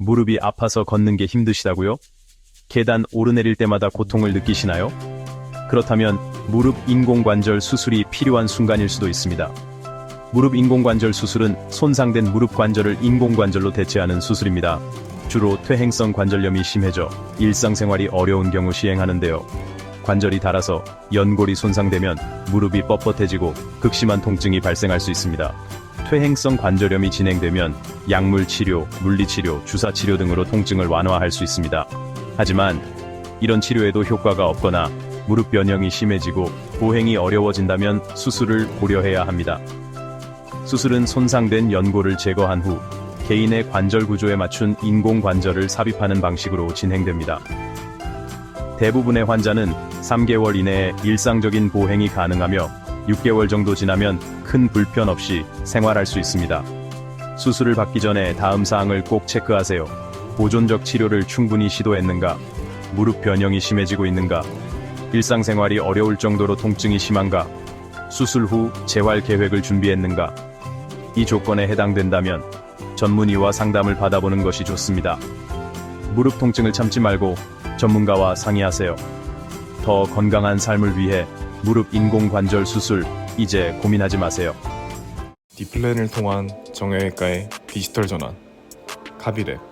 무릎이 아파서 걷는 게 힘드시다고요? 계단 오르내릴 때마다 고통을 느끼시나요? 그렇다면 무릎 인공관절 수술이 필요한 순간일 수도 있습니다. 무릎 인공관절 수술은 손상된 무릎 관절을 인공관절로 대체하는 수술입니다. 주로 퇴행성 관절염이 심해져 일상생활이 어려운 경우 시행하는데요. 관절이 닳아서 연골이 손상되면 무릎이 뻣뻣해지고 극심한 통증이 발생할 수 있습니다. 퇴행성 관절염이 진행되면 약물 치료, 물리 치료, 주사 치료 등으로 통증을 완화할 수 있습니다. 하지만 이런 치료에도 효과가 없거나 무릎 변형이 심해지고 보행이 어려워진다면 수술을 고려해야 합니다. 수술은 손상된 연골을 제거한 후 개인의 관절 구조에 맞춘 인공 관절을 삽입하는 방식으로 진행됩니다. 대부분의 환자는 3개월 이내에 일상적인 보행이 가능하며 6개월 정도 지나면 큰 불편 없이 생활할 수 있습니다. 수술을 받기 전에 다음 사항을 꼭 체크하세요. 보존적 치료를 충분히 시도했는가? 무릎 변형이 심해지고 있는가? 일상생활이 어려울 정도로 통증이 심한가? 수술 후 재활 계획을 준비했는가? 이 조건에 해당된다면 전문의와 상담을 받아보는 것이 좋습니다. 무릎 통증을 참지 말고 전문가와 상의하세요. 더 건강한 삶을 위해 무릎 인공관절 수술 이제 고민하지 마세요. 디플랜을 통한 정형외과의 디지털 전환 카비랩